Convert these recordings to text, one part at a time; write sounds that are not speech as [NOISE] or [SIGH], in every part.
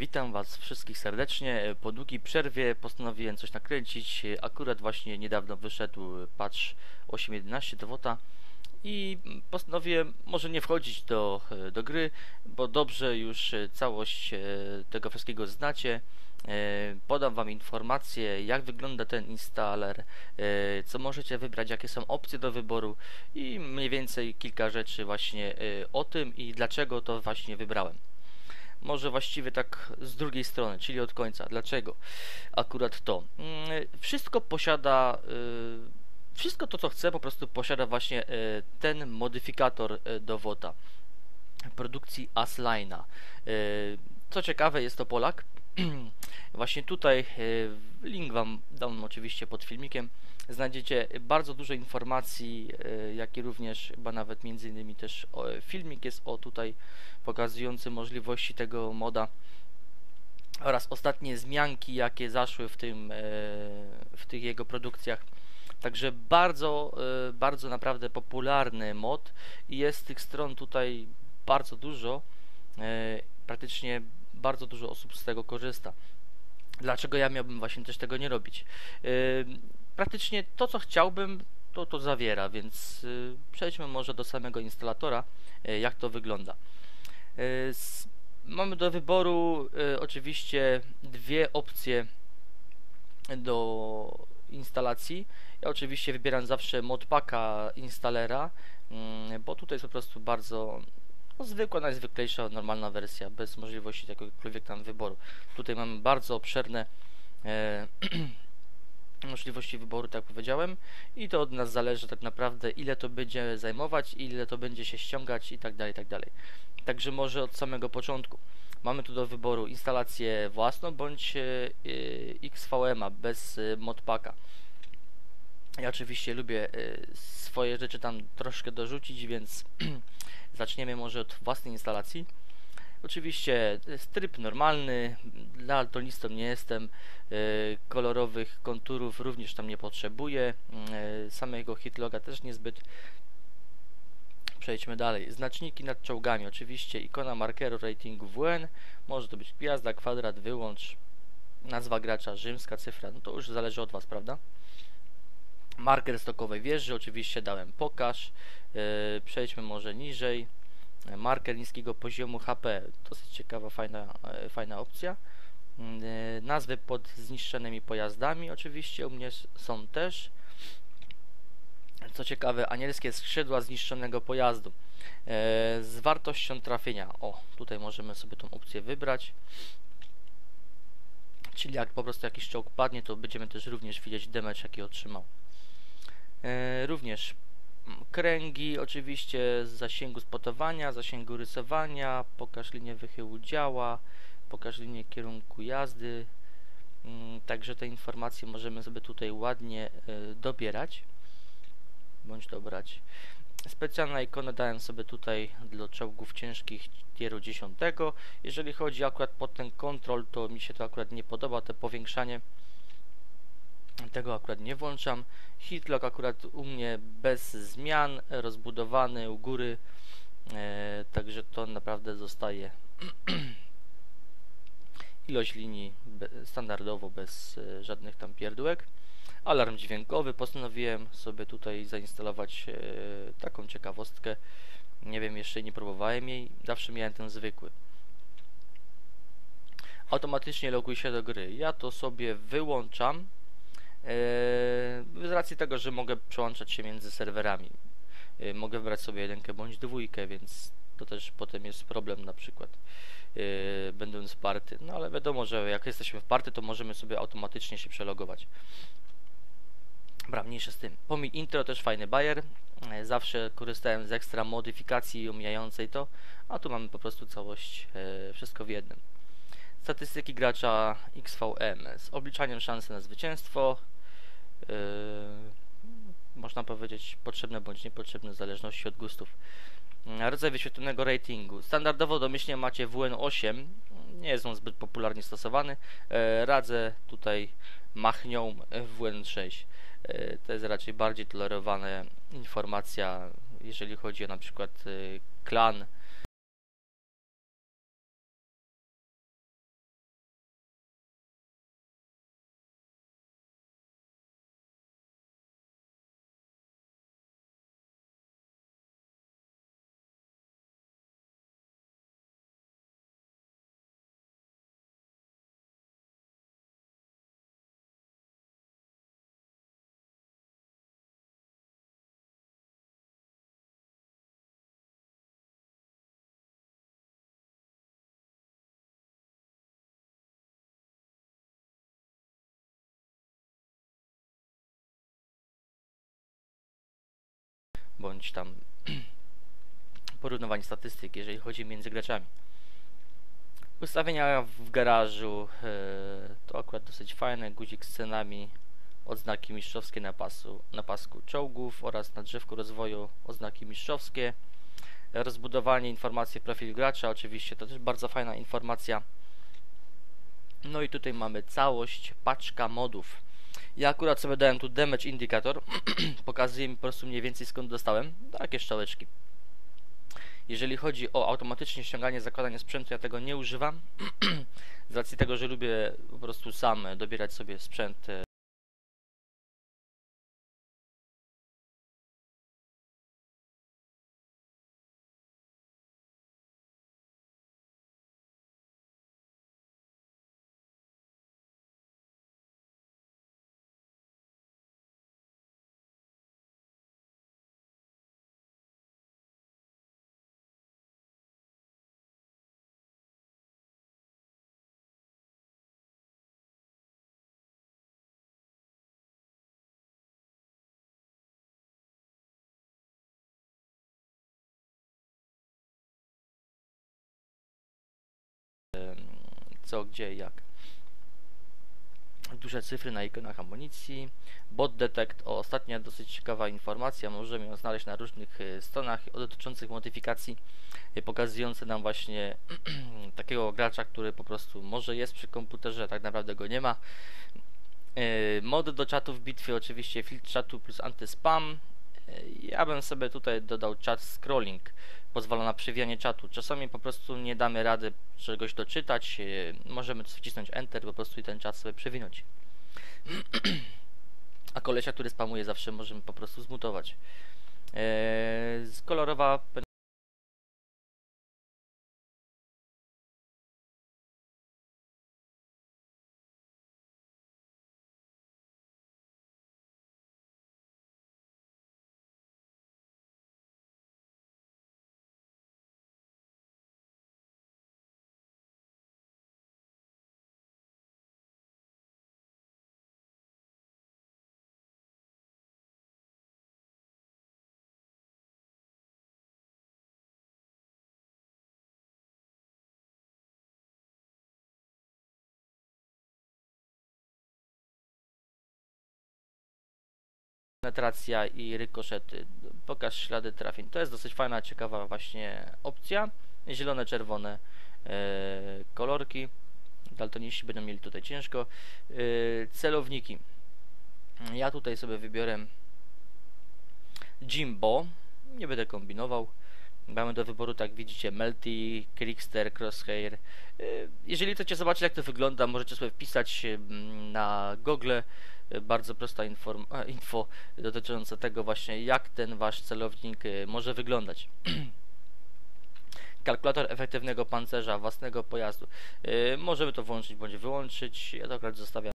Witam Was wszystkich serdecznie. Po długiej przerwie postanowiłem coś nakręcić. Akurat właśnie niedawno wyszedł patch 8.11 do WOTA i postanowiłem może nie wchodzić do, do gry, bo dobrze już całość e, tego wszystkiego znacie. E, podam Wam informacje, jak wygląda ten installer, e, co możecie wybrać, jakie są opcje do wyboru i mniej więcej kilka rzeczy właśnie o tym i dlaczego to właśnie wybrałem może właściwie tak z drugiej strony, czyli od końca. Dlaczego akurat to? Mm, wszystko posiada, y, wszystko to co chcę po prostu posiada właśnie y, ten modyfikator y, do WOTA produkcji Asline'a. Co ciekawe jest to Polak. [CLEARS THROAT] Właśnie tutaj link Wam dam oczywiście pod filmikiem znajdziecie bardzo dużo informacji, e, jak i również chyba nawet między innymi też filmik jest o tutaj pokazujący możliwości tego moda oraz ostatnie zmianki, jakie zaszły w tym e, w tych jego produkcjach. Także bardzo, e, bardzo naprawdę popularny mod i jest tych stron tutaj bardzo dużo. Praktycznie bardzo dużo osób z tego korzysta. Dlaczego ja miałbym właśnie też tego nie robić? Praktycznie to, co chciałbym, to to zawiera, więc y, przejdźmy może do samego instalatora, y, jak to wygląda. Y, mamy do wyboru oczywiście dwie opcje do instalacji. Ja oczywiście wybieram zawsze modpacka instalera, mm, bo tutaj jest po prostu bardzo no, zwykła, najzwyklejsza, normalna wersja, bez możliwości jakiegokolwiek tam wyboru. Tutaj mamy bardzo obszerne e, [CLEARS THROAT] możliwości wyboru, tak powiedziałem i to od nas zależy tak naprawdę ile to będzie zajmować, ile to będzie się ściągać i tak dalej, tak dalej. Także może od samego początku. Mamy tu do wyboru instalację własną bądź yy, e, XVM-a bez yy, modpacka. Ja oczywiście lubię swoje rzeczy tam troszkę dorzucić, więc [CLEARS THROAT] zaczniemy może od własnej instalacji. Oczywiście stryb normalny, daltonistą nie jestem, e, kolorowych konturów również tam nie potrzebuję, e, samego hitloga też niezbyt. Przejdźmy dalej. Znaczniki nad czołgami. Oczywiście ikona markeru ratingu WN. Może to być gwiazda, kwadrat, wyłącz. Nazwa gracza, rzymska cyfra. No to już zależy od Was, prawda? Marker stokowej wieży. Oczywiście dałem pokaż. Przejdźmy może niżej marker niskiego poziomu HP. Dosyć ciekawa, fajna, e, fajna opcja. Mm, e, nazwy pod zniszczonymi pojazdami oczywiście u mnie są też. Co ciekawe, anielskie skrzydła zniszczonego pojazdu. E, z wartością trafienia. O, tutaj możemy sobie tą opcję wybrać. Czyli jak po prostu jakiś czołg padnie, to będziemy też również widzieć damage, jaki otrzymał. Również kręgi, oczywiście z zasięgu spotowania, zasięgu rysowania, pokaż linię wychyłu działa, pokaż linię kierunku jazdy. Mm, także te informacje możemy sobie tutaj ładnie e, dobierać bądź dobrać. Specjalna ikona dałem sobie tutaj dla czołgów ciężkich tieru 10. Jeżeli chodzi akurat po ten kontrol, to mi się to akurat nie podoba, te powiększanie tego akurat nie włączam. Hitlock akurat u mnie bez zmian, rozbudowany u góry, e, także to naprawdę zostaje [CLEARS THROAT] ilość linii be, standardowo bez e, żadnych tam pierdółek. Alarm dźwiękowy postanowiłem sobie tutaj zainstalować e, taką ciekawostkę. Nie wiem, jeszcze nie próbowałem jej, zawsze miałem ten zwykły. Automatycznie loguj się do gry. Ja to sobie wyłączam z racji tego, że mogę przełączać się między serwerami. Yy, mogę wybrać sobie jedynkę bądź dwójkę, więc to też potem jest problem na przykład yy, będąc party. No ale wiadomo, że jak jesteśmy w party, to możemy sobie automatycznie się przelogować. Dobra, mniejsze z tym. Pomij intro też fajny bajer. Zawsze korzystałem z ekstra modyfikacji omijającej to, a tu mamy po prostu całość, wszystko w jednym. Statystyki gracza XVM z obliczaniem szansy na zwycięstwo. Yy, można powiedzieć potrzebne bądź niepotrzebne w zależności od gustów. Rodzaj wyświetlonego ratingu. Standardowo domyślnie macie WN8. Nie jest on zbyt popularnie stosowany. Yy, radzę tutaj machnią WN6. Yy, to jest raczej bardziej tolerowana informacja, jeżeli chodzi o na przykład klan bądź tam [CLEARS THROAT] porównywanie statystyk, jeżeli chodzi między graczami. Ustawienia w garażu e, to akurat dosyć fajne, guzik z cenami, odznaki mistrzowskie na, pasu, na pasku czołgów oraz na drzewku rozwoju oznaki mistrzowskie. Rozbudowanie informacji profil gracza, oczywiście to też bardzo fajna informacja. No i tutaj mamy całość, paczka modów. Ja akurat sobie dałem tu damage indicator, [CLEARS THROAT] pokazuje mi po prostu mniej więcej skąd dostałem takie szczałeczki. Jeżeli chodzi o automatycznie ściąganie, zakładanie sprzętu, ja tego nie używam. [CLEARS THROAT] Z racji tego, że lubię po prostu sam dobierać sobie sprzęt. Co, gdzie, jak. Duże cyfry na ikonach amunicji. Bot Detect, o, ostatnia dosyć ciekawa informacja, możemy ją znaleźć na różnych y, stronach dotyczących modyfikacji, y, pokazujące nam właśnie [CLEARS THROAT] takiego gracza, który po prostu może jest przy komputerze, tak naprawdę go nie ma. Y, mody do czatu w bitwie, oczywiście filtr czatu plus antyspam. Ja bym sobie tutaj dodał chat scrolling pozwala na przewijanie czatu. Czasami po prostu nie damy rady czegoś doczytać, yy, możemy wcisnąć Enter po prostu i ten czat sobie przewinąć. [CLEARS THROAT] A kolesia, który spamuje zawsze możemy po prostu zmutować. Yy, kolorowa penetracja i rykoszety. Pokaż ślady trafień. To jest dosyć fajna, ciekawa właśnie opcja. Zielone, czerwone e, kolorki. Daltoniści będą mieli tutaj ciężko. E, celowniki. Ja tutaj sobie wybiorę Jimbo. Nie będę kombinował. Mamy do wyboru, tak widzicie, Melty, Crickster, Crosshair. E, jeżeli chcecie zobaczyć, jak to wygląda, możecie sobie wpisać mm, na Google bardzo prosta inform info dotycząca tego właśnie, jak ten wasz celownik y, może wyglądać. [CLEARS THROAT] Kalkulator efektywnego pancerza własnego pojazdu. Możemy to włączyć bądź wyłączyć. Ja to akurat zostawiam.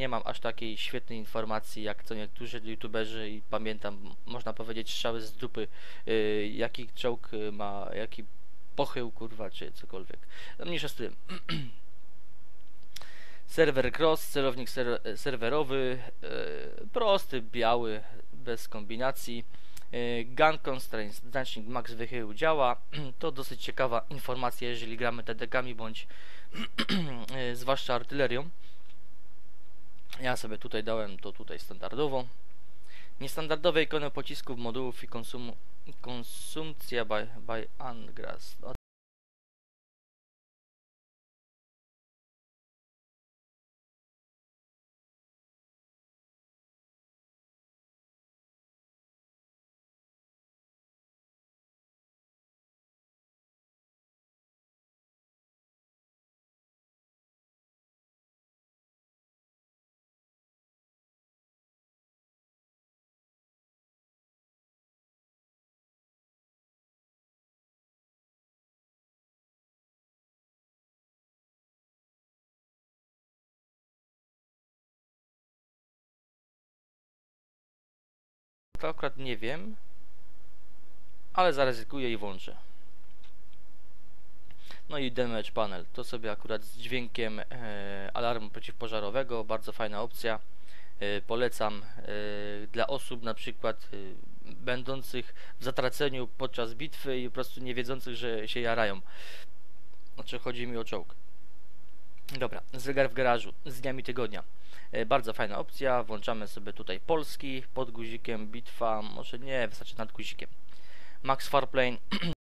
Nie mam aż takiej świetnej informacji jak co niektórzy youtuberzy i pamiętam, można powiedzieć, strzały z dupy, e, jaki czołg ma, jaki pochył, kurwa, czy cokolwiek. No mniejsza z tym. [CLEARS THROAT] Serwer cross, celownik ser serwerowy, e, prosty, biały, bez kombinacji. Gun constraints, znacznik max wychyłu działa. [CLEARS THROAT] To dosyć ciekawa informacja, jeżeli gramy TDK-ami bądź [CLEARS THROAT] zwłaszcza artylerią. Ja sobie tutaj dałem to tutaj standardowo. Niestandardowe ikony pocisków, modułów i konsum konsumpcja by, by Angras. To akurat nie wiem, ale zaryzykuję i włączę. No i damage panel, to sobie akurat z dźwiękiem e, alarmu przeciwpożarowego, bardzo fajna opcja. E, polecam e, dla osób na przykład e, będących w zatraceniu podczas bitwy i po prostu nie wiedzących, że się jarają. Znaczy chodzi mi o czołg. Dobra, zegar w garażu z dniami tygodnia. E, Bardzo fajna opcja, włączamy sobie tutaj polski, pod guzikiem bitwa, może nie, wystarczy nad guzikiem. Max Farplane [CLEARS THROAT]